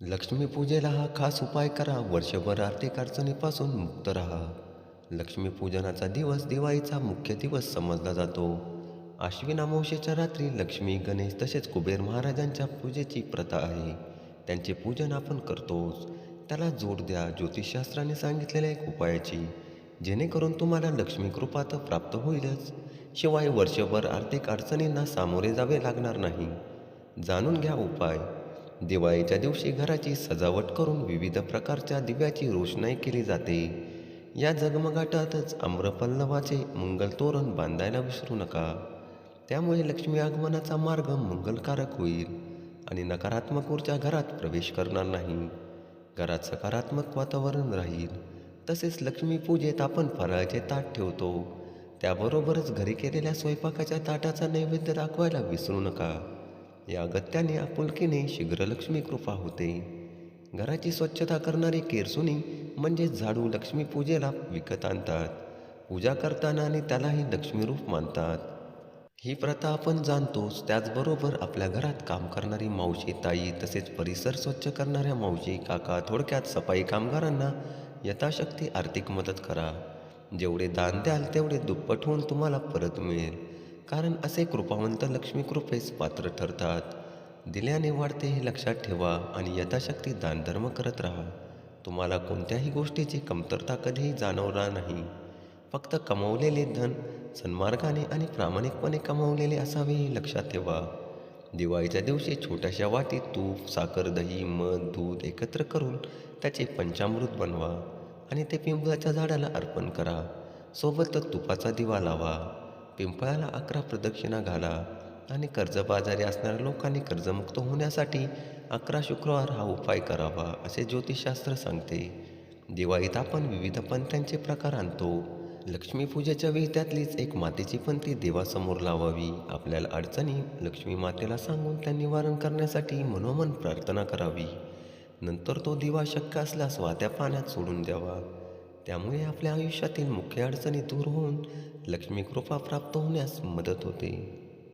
लक्ष्मीपूजेला हा खास उपाय करा. वर्षभर आर्थिक अडचणीपासून मुक्त राहा. लक्ष्मीपूजनाचा दिवस दिवाळीचा मुख्य दिवस समजला जातो. आश्विन अमावशेच्या रात्री लक्ष्मी गणेश तसेच कुबेर महाराजांच्या पूजेची प्रथा आहे. त्यांचे पूजन आपण करतोच. त्याला जोड द्या ज्योतिषशास्त्राने सांगितलेल्या एक उपायाची. जेणेकरून तुम्हाला लक्ष्मी कृपा तर प्राप्त होईलच. शिवाय वर्षभर आर्थिक अडचणींना सामोरे जावे लागणार नाही. जाणून घ्या उपाय. दिवाळीच्या दिवशी घराची सजावट करून विविध प्रकारच्या दिव्याची रोषणाई केली जाते. या जगमगाटातच आम्रपल्लवाचे मंगल तोरण बांधायला विसरू नका. त्यामुळे लक्ष्मी आगमनाचा मार्ग मंगलकारक होईल आणि नकारात्मक ऊर्जा घरात प्रवेश करणार नाही. घरात सकारात्मक वातावरण राहील. तसेच लक्ष्मीपूजेत आपण फराळाचे ताट ठेवतो. त्याबरोबरच घरी केलेल्या स्वयंपाकाच्या ताटाचा नैवेद्य दाखवायला विसरू नका. या गत्याने आपुलकीने शीघ्र लक्ष्मी कृपा होते. घराची स्वच्छता करणारी केरसुनी म्हणजे झाडू लक्ष्मी पूजेला विकत आणतात. पूजा करताना आणि त्यालाही लक्ष्मी रूप मानतात. ही प्रथा आपण जाणतोच त्याचबरोबर आपल्या घरात काम करणारी मावशी ताई तसेच परिसर स्वच्छ करणाऱ्या मावशी काका थोडक्यात सफाई कामगारांना यथाशक्ती आर्थिक मदत करा. जेवढे दान द्याल तेवढे दुप्पट होऊन तुम्हाला परत मिळेल. कारण असे कृपावंत लक्ष्मीकृपेस पात्र ठरतात. दिल्याने वाढते हे लक्षात ठेवा आणि यथाशक्ती दानधर्म करत राहा. तुम्हाला कोणत्याही गोष्टीची कमतरता कधीही जाणवणार नाही. फक्त कमवलेले धन सन्मार्गाने आणि प्रामाणिकपणे कमवलेले असावे हे लक्षात ठेवा. दिवाळीच्या दिवशी छोट्याशा वाटीत तूप साखर दही मध दूध एकत्र करून त्याचे पंचामृत बनवा आणि ते पिंपळाच्या झाडाला अर्पण करा. सोबतच तुपाचा दिवा लावा. पिंपळाला अकरा प्रदक्षिणा घाला आणि कर्जबाजारी असणाऱ्या लोकांनी कर्जमुक्त होण्यासाठी अकरा शुक्रवार हा उपाय करावा असे ज्योतिषशास्त्र सांगते. दिवाळीत आपण विविध पंथ्यांचे प्रकार आणतो. लक्ष्मीपूजेच्या वेळी त्यातलीच एक मातेची पंथी देवासमोर लावावी. आपल्याला अडचणी लक्ष्मी मातेला सांगून त्या निवारण करण्यासाठी मनोमन प्रार्थना करावी. नंतर तो दिवा शक्य असल्यास वात्या पाण्यात सोडून द्यावा. त्यामुळे आपल्या आयुष्यातील मुख्य अडचणी दूर होऊन लक्ष्मी कृपा प्राप्त होण्यास मदत होते.